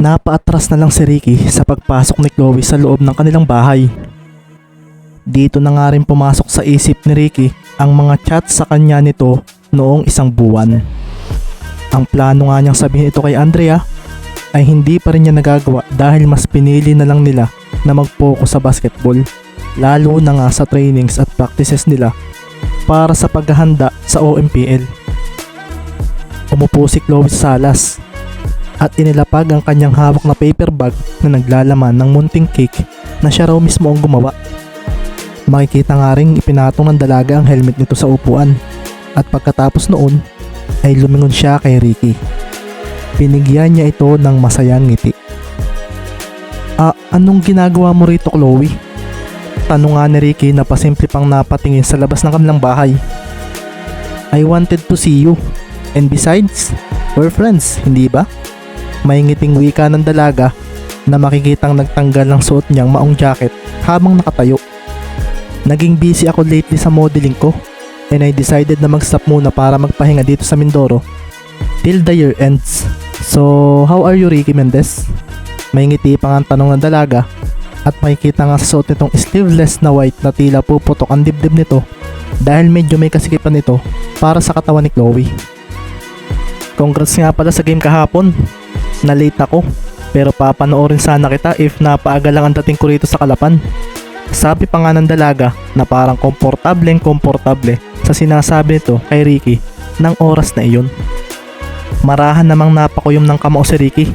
Napaatras na lang si Ricky sa pagpasok ni Chloe sa loob ng kanilang bahay. Dito na nga rin pumasok sa isip ni Ricky ang mga chat sa kanya nito noong isang buwan. Ang plano nga niyang sabihin ito kay Andrea ay hindi pa rin niya nagagawa dahil mas pinili na lang nila na mag-focus sa basketball lalo na nga sa trainings at practices nila para sa paghahanda sa OMPL. Umupo si Chloe sa salas at inilapag ang kanyang hawak na paper bag na naglalaman ng munting cake na siya raw mismo ang gumawa. Makikita nga rin ipinatong ng dalaga ang helmet nito sa upuan at pagkatapos noon ay lumingon siya kay Ricky. Binigyan niya ito ng masayang ngiti. Ah, anong ginagawa mo rito Chloe? Tanong nga ni Ricky na pasimple pang napatingin sa labas ng kanilang bahay. I wanted to see you. And besides, we're friends, hindi ba? May ngiting wika ng dalaga na makikitang nagtanggal ng suot niyang maong jacket habang nakatayo. Naging busy ako lately sa modeling ko and I decided na mag-stop muna para magpahinga dito sa Mindoro till the year ends. So, how are you Ricky Mendez? May ngiti pa nga tanong ng dalaga at makikita nga sa suot nitong sleeveless na white na tila puputok ang dibdib nito dahil medyo may kasikipan ito para sa katawan ni Chloe. Congrats nga pala sa game kahapon. Na-late ako. Pero papanoorin sana kita if napaaga lang ang dating ko rito sa Kalapan. Sabi pa nga ng dalaga na parang komportableng komportable sa sinasabi nito kay Ricky ng oras na iyon. Marahan namang napakuyom ng kamao si Ricky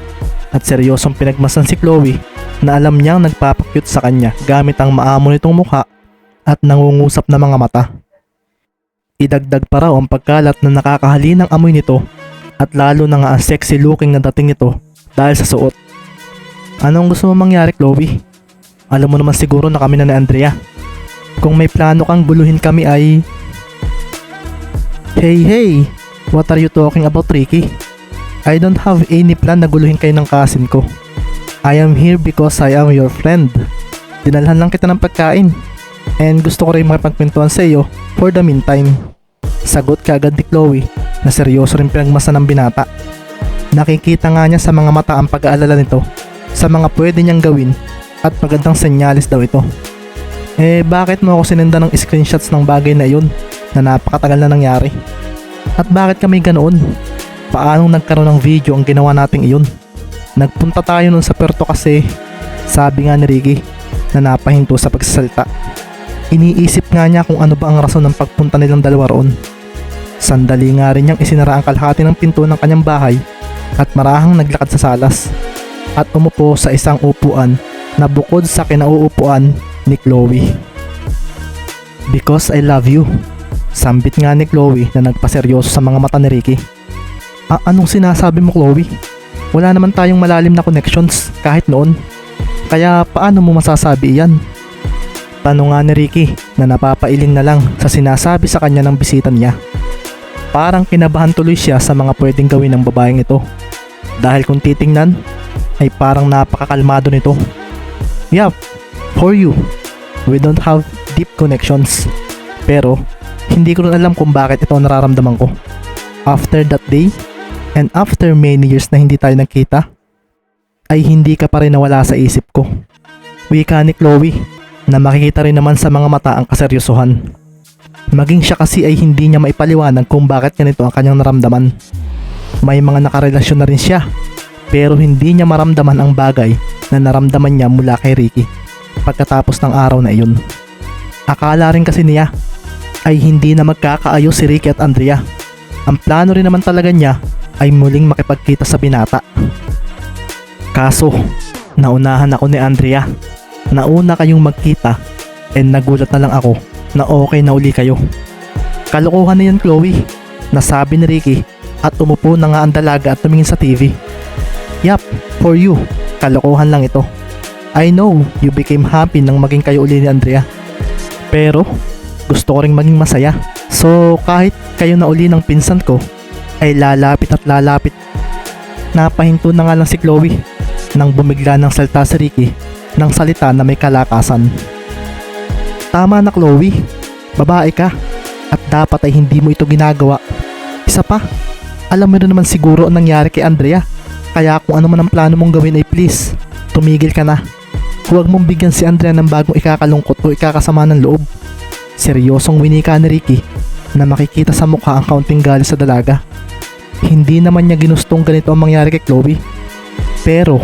at seryosong pinagmasan si Chloe na alam niyang nagpapakyut sa kanya gamit ang maamo nitong mukha at nangungusap na mga mata. Idagdag pa raw ang pagkalat na nakakahalinang amoy nito at lalo na nga ang sexy looking na dating nito dahil sa suot. Anong gusto mo mangyari Chloe? Alam mo naman siguro na kami na ni Andrea. Kung may plano kang guluhin kami ay... Hey hey! What are you talking about Ricky? I don't have any plan na guluhin kayo ng kasin ko. I am here because I am your friend. Dinalhan lang kita ng pagkain. And gusto ko rin makipagpintuan sa iyo for the meantime. Sagot ka agad ni Chloe na seryoso rin pinagmasa ng binata. Nakikita nga niya sa mga mata ang pag-aalala nito sa mga pwede niyang gawin at magandang senyalis daw ito. Eh bakit mo ako sinenda ng screenshots ng bagay na iyon na napakatagal na nangyari? At bakit kami ganoon? Paano nagkaroon ng video ang ginawa nating iyon? Nagpunta tayo nun sa Puerto kasi sabi nga ni Ricky na napahinto sa pagsasalita. Iniisip nga niya kung ano ba ang rason ng pagpunta nilang dalawa roon. Sandali nga rin niyang isinara ang kalahati ng pinto ng kanyang bahay at marahang naglakad sa salas at umupo sa isang upuan na bukod sa kinauupuan ni Chloe. Because I love you. Sambit nga ni Chloe na nagpaseryoso sa mga mata ni Ricky. Ah, anong sinasabi mo Chloe? Wala naman tayong malalim na connections kahit noon. Kaya paano mo masasabi iyan? Tanong nga ni Ricky na napapailing na lang sa sinasabi sa kanya ng bisita niya. Parang kinabahan tuloy siya sa mga pwedeng gawin ng babaeng ito. Dahil kung titingnan, ay parang napakakalmado nito. Yup, for you. We don't have deep connections. Pero, hindi ko rin alam kung bakit ito nararamdaman ko. After that day, and after many years na hindi tayo nagkita, ay hindi ka pa rin nawala sa isip ko. Wika ni Chloe, na makikita rin naman sa mga mata ang kaseryosohan. Maging siya kasi ay hindi niya maipaliwanag kung bakit ganito ang kanyang naramdaman. May mga nakarelasyon na rin siya, pero hindi niya maramdaman ang bagay na naramdaman niya mula kay Ricky pagkatapos ng araw na iyon. Akala rin kasi niya ay hindi na magkakaayos si Ricky at Andrea. Ang plano rin naman talaga niya ay muling makipagkita sa binata. Kaso, naunahan ako ni Andrea. Nauna kayong magkita and nagulat na lang ako na okay na uli kayo. Kalokohan na yan Chloe, nasabi ni Ricky at umupo na nga ang dalaga at tumingin sa TV. Yap, for you, kalokohan lang ito. I know you became happy nang maging kayo uli ni Andrea. Pero, gusto ko ring maging masaya. So, kahit kayo na uli ng pinsan ko, ay lalapit at lalapit. Napahinto na nga lang si Chloe nang bumigla ng salta si Ricky ng salita na may kalakasan. Tama na Chloe, babae ka at dapat ay hindi mo ito ginagawa. Isa pa, alam mo na naman siguro ang nangyari kay Andrea Kaya kung ano man ang plano mong gawin ay please, tumigil ka na. Huwag mong bigyan si Andrea ng bagong ikakalungkot o ikakasama ng loob. Seryosong winika ni Ricky na makikita sa mukha ang kaunting galit sa dalaga. Hindi naman niya ginustong ganito ang mangyari kay Chloe. Pero,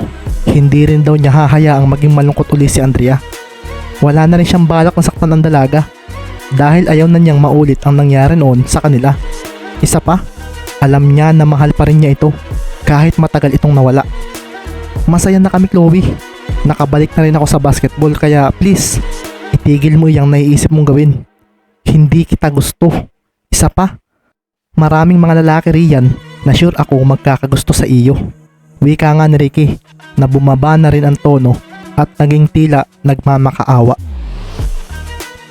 hindi rin daw niya hahayaang maging malungkot uli si Andrea. Wala na rin siyang balak na saktan ang dalaga dahil ayaw na niyang maulit ang nangyari noon sa kanila. Isa pa, alam niya na mahal pa rin niya ito kahit matagal itong nawala. Masaya na kami Chloe. Nakabalik na rin ako sa basketball kaya please, itigil mo iyang naiisip mong gawin. Hindi kita gusto. Isa pa, maraming mga lalaki riyan na sure ako magkakagusto sa iyo. Wika nga ni Ricky na bumaba na rin ang tono at naging tila nagmamakaawa.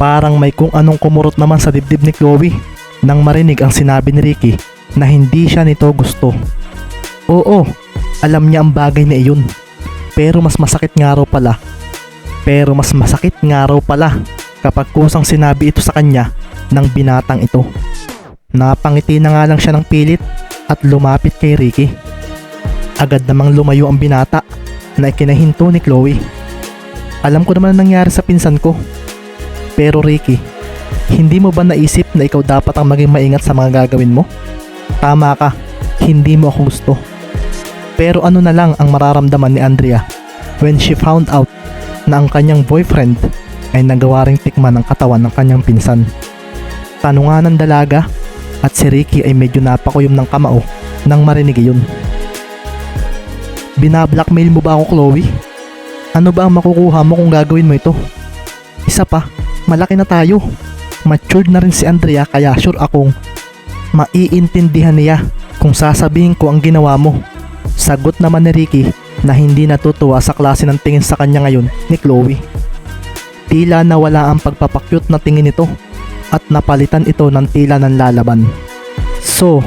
Parang may kung anong kumurot naman sa dibdib ni Chloe nang marinig ang sinabi ni Ricky na hindi siya nito gusto. Oo, alam niya ang bagay na iyon. Pero mas masakit nga raw pala. Pero mas masakit nga raw pala kapag kusang sinabi ito sa kanya ng binatang ito. Napangiti na nga lang siya ng pilit at lumapit kay Ricky. Agad namang lumayo ang binata na ikinahinto ni Chloe. Alam ko naman ang nangyari sa pinsan ko. Pero Ricky, hindi mo ba naisip na ikaw dapat ang maging maingat sa mga gagawin mo? Tama ka, hindi mo ako gusto. Pero ano na lang ang mararamdaman ni Andrea when she found out na ang kanyang boyfriend ay nagawa ring tikman ng katawan ng kanyang pinsan. Tanungan ng dalaga at si Ricky ay medyo napakuyom ng kamao nang marinig iyon. Binablockmail mo ba ako Chloe? Ano ba ang makukuha mo kung gagawin mo ito? Isa pa, malaki na tayo. Matured na rin si Andrea kaya sure akong maiintindihan niya kung sasabihin ko ang ginawa mo. Sagot naman ni Ricky na hindi natutuwa sa klase ng tingin sa kanya ngayon ni Chloe. Tila nawala ang pagpapakyut na tingin nito at napalitan ito ng tila ng lalaban. So,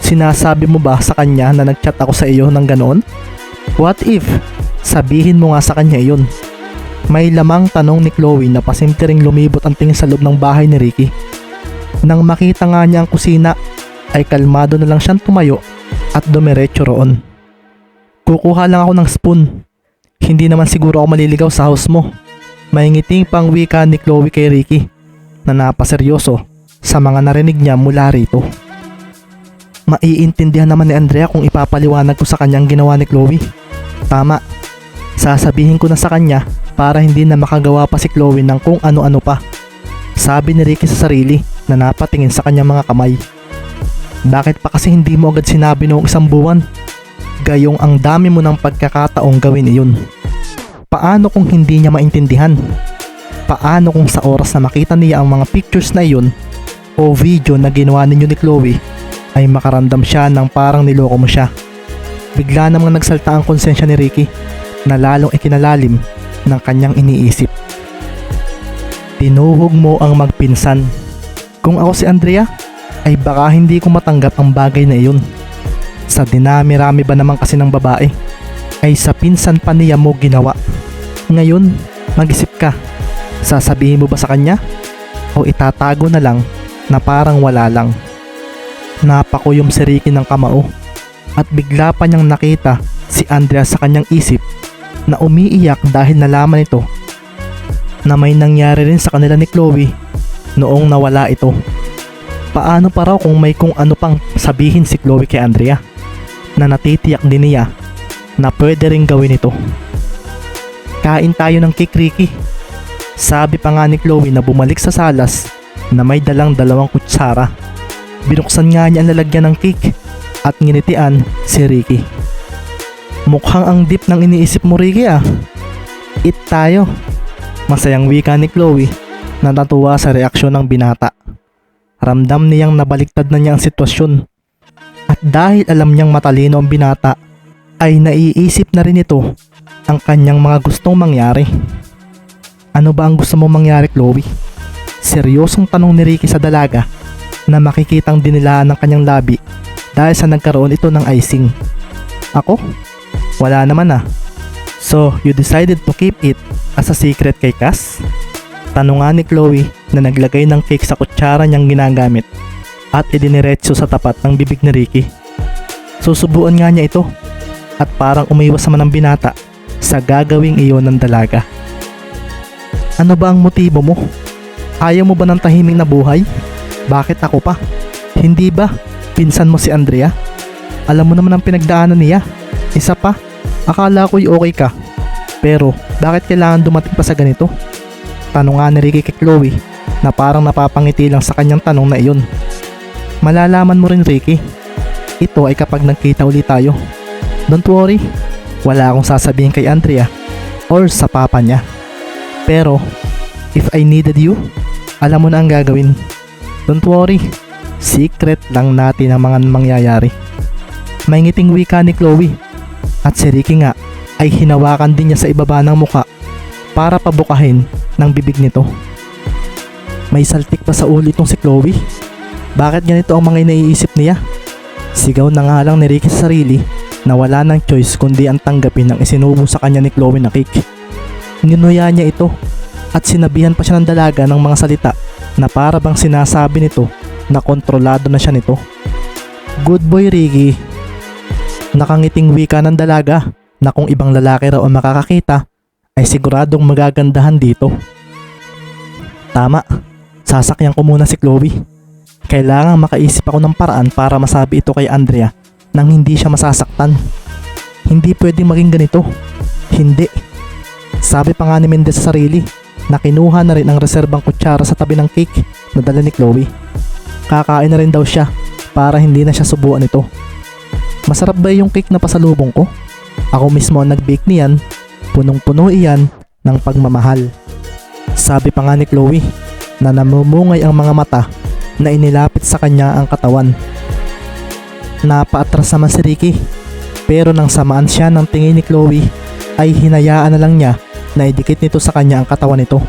sinasabi mo ba sa kanya na nagchat ako sa iyo ng ganoon? What if? Sabihin mo nga sa kanya iyon. May lamang tanong ni Chloe na pasimtering lumibot ang tingin sa loob ng bahay ni Ricky. Nang makita nga niya ang kusina, ay kalmado na lang siyang tumayo at dumiretso roon. Kukuha lang ako ng spoon. Hindi naman siguro ako maliligaw sa house mo. May ngiting pang ni Chloe kay Ricky na napaseryoso sa mga narinig niya mula rito. Maiintindihan naman ni Andrea kung ipapaliwanag ko sa kanyang ginawa ni Chloe. Tama. Sasabihin ko na sa kanya para hindi na makagawa pa si Chloe ng kung ano-ano pa. Sabi ni Ricky sa sarili na napatingin sa kanyang mga kamay. Bakit pa kasi hindi mo agad sinabi noong isang buwan? Gayong ang dami mo ng pagkakataong gawin iyon. Paano kung hindi niya maintindihan? Paano kung sa oras na makita niya ang mga pictures na iyon o video na ginawa ninyo ni Chloe ay makaramdam siya ng parang niloko mo siya. Bigla namang nagsalta ang konsensya ni Ricky na lalong ikinalalim ng kanyang iniisip. Tinuhog mo ang magpinsan. Kung ako si Andrea, ay baka hindi ko matanggap ang bagay na iyon. Sa dinami-rami ba naman kasi ng babae, ay sa pinsan pa niya mo ginawa. Ngayon, mag-isip ka. Sasabihin mo ba sa kanya? O itatago na lang na parang wala lang? Napakuyom si Ricky ng kamao at bigla pa niyang nakita si Andrea sa kanyang isip na umiiyak dahil nalaman ito na may nangyari rin sa kanila ni Chloe noong nawala ito. Paano pa raw kung may kung ano pang sabihin si Chloe kay Andrea na natitiyak din niya na pwede rin gawin ito. Kain tayo ng cake Ricky. Sabi pa nga ni Chloe na bumalik sa salas na may dalang dalawang kutsara. Binuksan nga niya ang lalagyan ng cake at nginitian si Ricky. Mukhang ang deep ng iniisip mo Ricky ah. Eat tayo. Masayang wika ni Chloe na natuwa sa reaksyon ng binata. Ramdam niyang nabaliktad na niya ang sitwasyon. At dahil alam niyang matalino ang binata, ay naiisip na rin ito ang kanyang mga gustong mangyari. Ano ba ang gusto mong mangyari Chloe? Seryosong tanong ni Ricky sa dalaga na makikitang dinilaan ng kanyang labi dahil sa nagkaroon ito ng icing. Ako? Wala naman ah. So, you decided to keep it as a secret kay Cass? Tanungan ni Chloe na naglagay ng cake sa kutsara niyang ginagamit at idiniretso sa tapat ng bibig ni Ricky. Susubuan nga niya ito. at parang umiwas naman ang binata sa gagawing iyon ng dalaga. Ano ba ang motibo mo? Ayaw mo ba ng tahimik na buhay? Bakit ako pa? Hindi ba? Pinsan mo si Andrea? Alam mo naman ang pinagdaanan niya. Isa pa, akala ko'y okay ka. Pero, bakit kailangan dumating pa sa ganito? Tanong nga ni Ricky kay Chloe na parang napapangiti lang sa kanyang tanong na iyon. Malalaman mo rin Ricky. Ito ay kapag nagkita ulit tayo. Don't worry, wala akong sasabihin kay Andrea or sa papa niya. Pero, if I needed you, alam mo na ang gagawin. Don't worry, secret lang natin ang mga mangyayari. May ngiting wika ni Chloe at si Ricky nga ay hinawakan din niya sa ibaba ng muka para pabukahin ng bibig nito. May saltik pa sa ulit ng si Chloe. Bakit ganito ang mga iniisip niya? Sigaw na nga lang ni Ricky sa sarili na wala ng choice kundi ang tanggapin ang isinubo sa kanya ni Chloe na cake. Ninuya niya ito at sinabihan pa siya ng dalaga ng mga salita na para bang sinasabi nito na kontrolado na siya nito. Good boy Ricky. Nakangiting wika ng dalaga na kung ibang lalaki raw ang makakakita ay siguradong magagandahan dito. Tama, sasakyan ko muna si Chloe. Kailangan makaisip ako ng paraan para masabi ito kay Andrea nang hindi siya masasaktan. Hindi pwedeng maging ganito. Hindi. Sabi pa nga ni Mendez sa sarili na kinuha na rin ang reserbang kutsara sa tabi ng cake na dala ni Chloe. Kakain na rin daw siya para hindi na siya subuan ito. Masarap ba yung cake na pasalubong ko? Ako mismo ang nag-bake niyan, punong-puno iyan ng pagmamahal. Sabi pa nga ni Chloe na namumungay ang mga mata na inilapit sa kanya ang katawan. Napaatras naman si Ricky pero nang samaan siya ng tingin ni Chloe ay hinayaan na lang niya na idikit nito sa kanya ang katawan nito.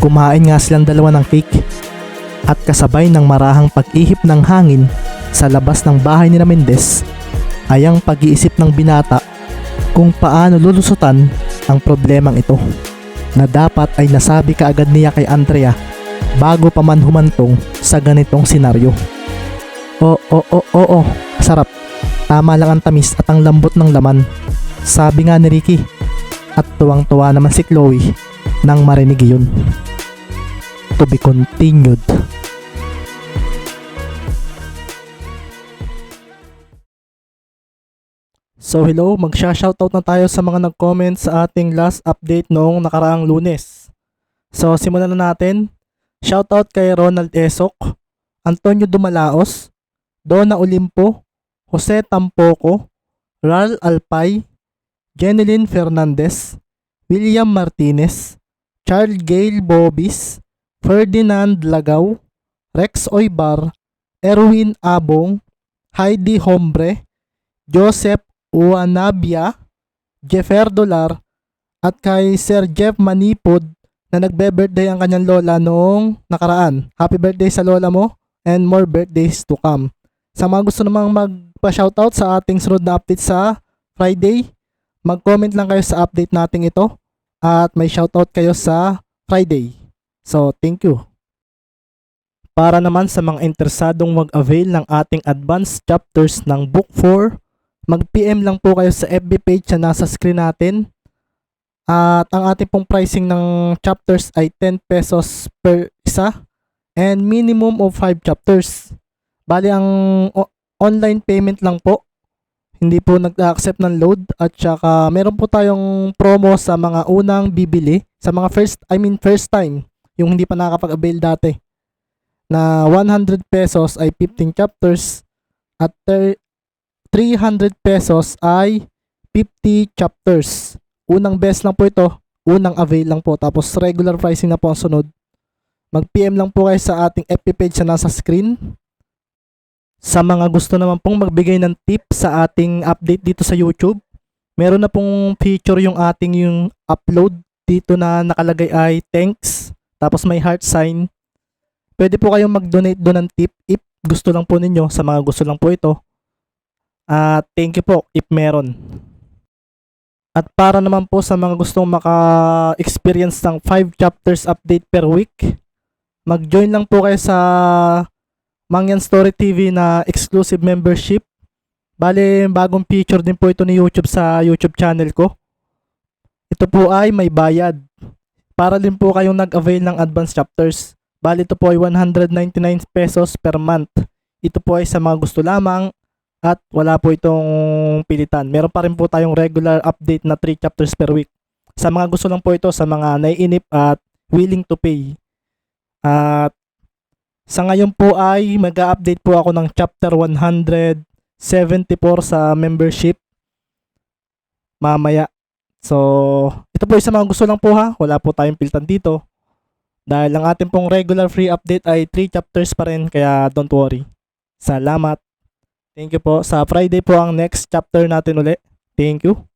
Kumain nga silang dalawa ng cake at kasabay ng marahang pag-ihip ng hangin sa labas ng bahay ni Mendez ay ang pag-iisip ng binata kung paano lulusutan ang problemang ito na dapat ay nasabi kaagad niya kay Andrea bago pa man humantong sa ganitong senaryo. O, o, o, o, o, sarap. Tama lang ang tamis at ang lambot ng laman. Sabi nga ni Ricky. At tuwang-tuwa naman si Chloe nang marinig yun. To be continued. So hello, magsha-shoutout na tayo sa mga nag-comment sa ating last update noong nakaraang lunes. So simulan na natin. Shoutout kay Ronald Esok, Antonio Dumalaos, Donna Olimpo, Jose Tampoco, Ral Alpay, Jeneline Fernandez, William Martinez, Charles Gale Bobis, Ferdinand Lagaw, Rex Oybar, Erwin Abong, Heidi Hombre, Joseph Uanabia, Jeffer Dolar, at kay Sir Jeff Manipod na nagbe-birthday ang kanyang lola noong nakaraan. Happy birthday sa lola mo and more birthdays to come. Sa mga gusto namang magpa-shoutout sa ating sunod na update sa Friday, mag-comment lang kayo sa update nating ito at may shoutout kayo sa Friday. So, thank you. Para naman sa mga interesadong mag-avail ng ating advanced chapters ng Book 4, mag-PM lang po kayo sa FB page na nasa screen natin. At ang ating pong pricing ng chapters ay 10 pesos per isa and minimum of 5 chapters. Bali ang online payment lang po. Hindi po nag-accept ng load at saka meron po tayong promo sa mga unang bibili sa mga first I mean first time yung hindi pa nakakapag-avail dati na 100 pesos ay 15 chapters at 300 pesos ay 50 chapters. Unang best lang po ito, unang avail lang po tapos regular pricing na po ang sunod. Mag-PM lang po kayo sa ating FB page na nasa screen. Sa mga gusto naman pong magbigay ng tip sa ating update dito sa YouTube, meron na pong feature yung ating yung upload dito na nakalagay ay thanks, tapos may heart sign. Pwede po kayong mag-donate doon ng tip if gusto lang po ninyo, sa mga gusto lang po ito. At thank you po if meron. At para naman po sa mga gustong maka-experience ng 5 chapters update per week, mag-join lang po kayo sa Mangyan Story TV na exclusive membership. Bale, bagong feature din po ito ni YouTube sa YouTube channel ko. Ito po ay may bayad. Para din po kayong nag-avail ng advanced chapters. Bali ito po ay 199 pesos per month. Ito po ay sa mga gusto lamang at wala po itong pilitan. Meron pa rin po tayong regular update na 3 chapters per week. Sa mga gusto lang po ito, sa mga naiinip at willing to pay. At sa ngayon po ay mag-update po ako ng chapter 174 sa membership mamaya. So, ito po sa mga gusto lang po ha. Wala po tayong pilitan dito. Dahil ang ating pong regular free update ay 3 chapters pa rin kaya don't worry. Salamat. Thank you po. Sa Friday po ang next chapter natin uli. Thank you.